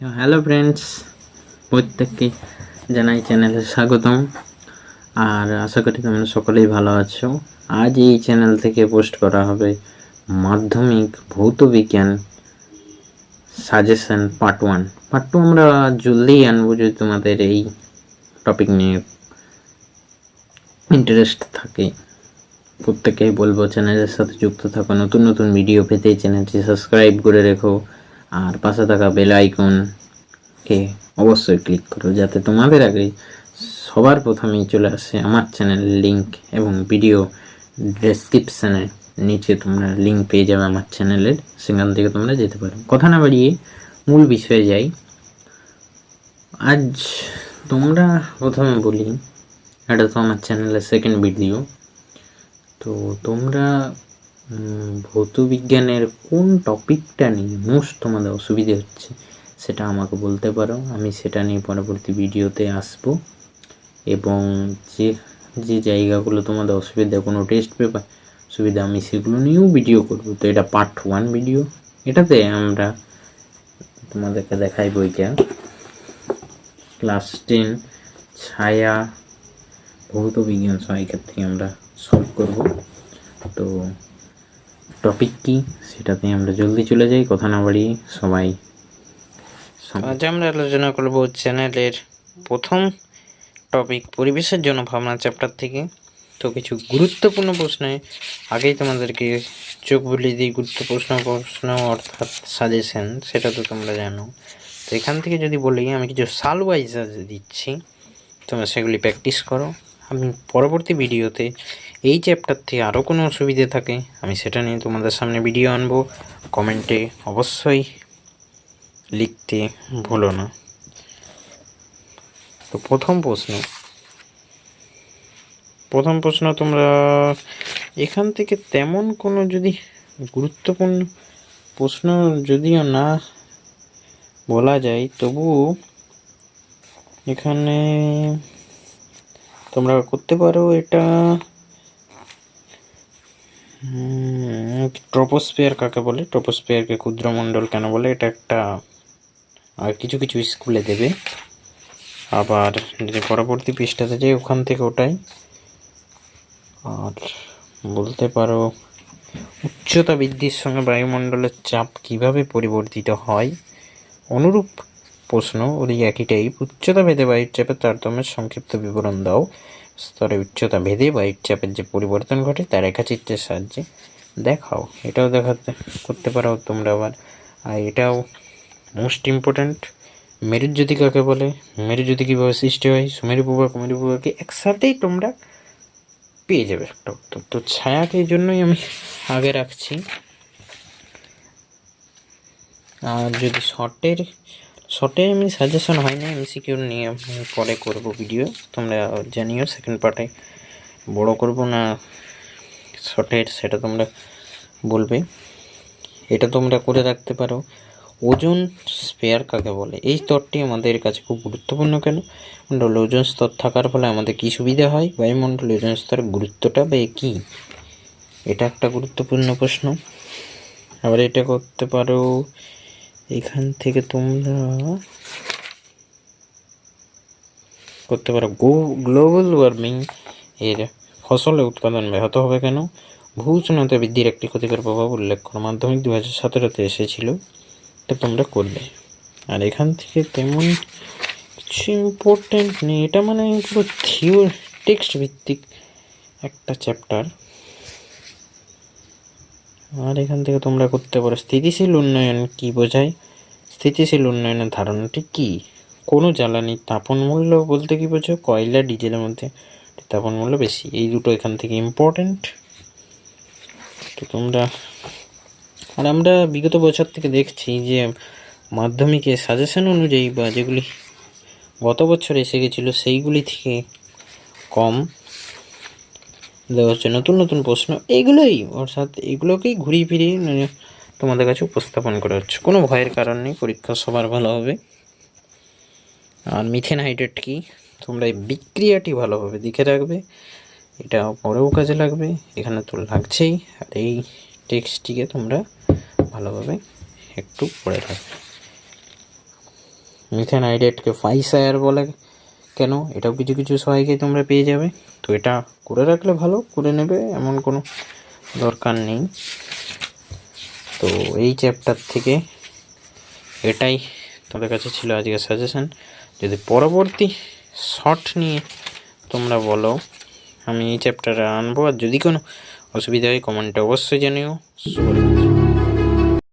Hello friends প্রত্যেককে জানাই চ্যানেলে স্বাগতম। আর আশা করি তোমরা সকলেই ভালো আছো। আজ এই চ্যানেল থেকে পোস্ট করা হবে মাধ্যমিক ভৌত বিজ্ঞান suggestion part one part two আমরা জলদিই আনব যদি তোমাদের এই টপিক নিয়ে ইন্টারেস্ট থাকে। প্রত্যেকেই বলব চ্যানেলের সাথে যুক্ত থাকো। নতুন নতুন ভিডিও পেতে চ্যানেলটি সাবস্ক্রাইব করে রেখো। আর পাশে থাকা বেল আইকনকে অবশ্যই ক্লিক করো যাতে তোমাদের আগে সবার প্রথমেই চলে আসে আমার চ্যানেলের লিংক এবং ভিডিও ডেসক্রিপশানে নিচে তোমরা লিংক পেয়ে যাবে আমার চ্যানেলের সেখান থেকে তোমরা যেতে পারো। কথা না বাড়িয়ে মূল বিষয়ে যাই। আজ তোমরা প্রথমে বলি, এটা তো আমার চ্যানেলের সেকেন্ড ভিডিও তো তোমরা ভৌত বিজ্ঞানের কোন টপিকটা নিয়ে মোস্ট তোমাদের অসুবিধে হচ্ছে, সেটা আমাকে বলতে পারো। আমি সেটা নিয়ে পরবর্তী ভিডিওতে আসব। এবং যে যে জায়গাগুলো তোমাদের অসুবিধা, কোনো টেস্ট পেপার সুবিধা, আমি সেগুলো নিয়েও ভিডিও করব। তো এটা পার্ট ওয়ান ভিডিও এটাতে আমরা তোমাদেরকে দেখাই বইটা ক্লাস টেন ছায়া ভৌত বিজ্ঞান সহায়িকার থেকে আমরা সলভ করব। তো টপিক কি? সেটাতে আমরা জলদি চলে যাই, কথা না বাড়ি সবাই আজ আমরা আলোচনা করব চ্যানেলের প্রথম টপিক পরিবেশের জন্য ভাবনা চ্যাপ্টার থেকে। তো কিছু গুরুত্বপূর্ণ প্রশ্নে আগেই তোমাদেরকে চোখ বুলিয়ে দিই, গুরুত্বপূর্ণ প্রশ্ন অর্থাৎ সাজেশন সেটা তো তোমরা জানো। তো এখান থেকে যদি বলি, আমি কিছু সাল ওয়াইজ দিচ্ছি, তোমরা সেগুলি প্র্যাকটিস করো। আমি পরবর্তী ভিডিওতে এই চ্যাপ্টার থেকে আরও কোনো অসুবিধে থাকে, আমি সেটা নিয়ে তোমাদের সামনে ভিডিও আনব। কমেন্টে অবশ্যই লিখতে ভুলো না। তো প্রথম প্রশ্ন। প্রথম প্রশ্ন, তোমরা এখান থেকে তেমন কোনো যদি গুরুত্বপূর্ণ প্রশ্ন যদিও না বলা যায়, তবু এখানে তোমরা করতে পারো এটা ট্রপোস্ফিয়ার কাকে বলে? ট্রপোস্ফিয়ারকে ক্ষুদ্রমণ্ডল কেন বলে? এটা একটা আর কিছু কিছু স্কুলে দেবে। আবার যদি পরবর্তী পৃষ্ঠাতে যাই, ওখান থেকে ওটাই। আর বলতে পারো, উচ্চতা বৃদ্ধির সঙ্গে বায়ুমণ্ডলের চাপ কীভাবে পরিবর্তিত হয়? অনুরূপ প্রশ্ন ওই একই টাইপ উচ্চতা ভেদে বায়ুর চাপের তারতম্যের সংক্ষিপ্ত বিবরণ দাও। স্তরে উচ্চতা ভেদে বায়ুর চাপের যে পরিবর্তন ঘটে, তা রেখাচিত্রের সাহায্যে দেখাও। এটাও দেখাতে, করতে পারো তোমরা আবার। আর এটাও মোস্ট ইম্পর্ট্যান্ট মেরুজ্যোতি কাকে বলে? মেরুজ্যোতি কীভাবে সৃষ্টি হয়? সুমেরু প্রভা কুমেরু প্রভাকে একসাথেই তোমরা পেয়ে যাবে একটা উত্তর। তো ছায়াকে এই জন্যই আমি আগে রাখছি। আর যদি শর্টের শর্টে আমি সাজেশন হয় না আমি সিকিউর নিয়ে পরে করব ভিডিও তোমরা জানিও সেকেন্ড পার্টে বড় করব না শর্টের সেটা তোমরা বলবে। এটা তোমরা করে রাখতে পারো। ওজন স্পেয়ার কাকে বলে? এই স্তরটি আমাদের কাছে খুব গুরুত্বপূর্ণ কেন? মণ্ডলে ওজন স্তর থাকার ফলে আমাদের কী সুবিধা হয়? বায়ুমণ্ডলে, ওজন স্তরের গুরুত্বটা বা কী? এটা একটা গুরুত্বপূর্ণ প্রশ্ন। আবার এটা করতে পারো এখান থেকে তোমরা করতে পারো। গ্লোবাল ওয়ার্মিং এর ফসলের উৎপাদন ব্যাহত হবে কেন? ভূ উষ্ণতা বৃদ্ধির একটি ক্ষতিকর প্রভাব উল্লেখ করো। মাধ্যমিক দু হাজার সতেরোতে এসেছিল এটা তোমরা করবে আর এখান থেকে তেমন কিছু ইম্পর্টেন্ট নেই। এটা মানে পুরো থিও টেক্সট ভিত্তিক একটা চ্যাপ্টার আর এখান থেকে তোমরা করতে পারো। স্থিতিশীল উন্নয়ন কি বোঝায়? স্থিতিশীল উন্নয়নের ধারণাটি কি? কোনো জ্বালানি তাপন মূল্য বলতে কি বোঝো কয়লা, ডিজেলের মধ্যে তাপন মূল্য বেশি। এই দুটো এখান থেকে ইম্পর্টেন্ট তো তোমরা আর আমরা বিগত বছর থেকে দেখছি যে মাধ্যমিকে সাজেশন অনুযায়ী বা যেগুলি গত বছর এসে গেছিল, সেইগুলি থেকে কম। দেওয়া হচ্ছে নতুন নতুন প্রশ্ন। এইগুলোই অর্থাৎ এগুলোকেই ঘুরিয়ে ফিরিয়ে মানে তোমাদের কাছে উপস্থাপন করা হচ্ছে। কোনো ভয়ের কারণ নেই, পরীক্ষা সবার ভালো হবে। আর মিথেন হাইড্রেট কি? তোমরা এই বিক্রিয়াটি ভালোভাবে দেখে রাখবে। এটা পরেও কাজে লাগবে। এখানে তো লাগছেই। আর এই টেক্সটটিকে তোমরা ভালোভাবে একটু পড়ে রাখবে। মিথেন আইডেটকে ফাইসায়ার বলে কেন? এটাও কিছু কিছু সহায়কে তোমরা পেয়ে যাবে। তো এটা করে রাখলে ভালো, করে নেবে, এমন কোনো দরকার নেই। তো এই চ্যাপ্টার থেকে এটাই তোমাদের কাছে ছিল আজকের সাজেশান যদি পরবর্তী শর্ট নিয়ে তোমরা বলো, আমি এই চ্যাপ্টারে আনব। আর যদি কোনো অসুবিধা হয় কমেন্টে অবশ্যই জানিও।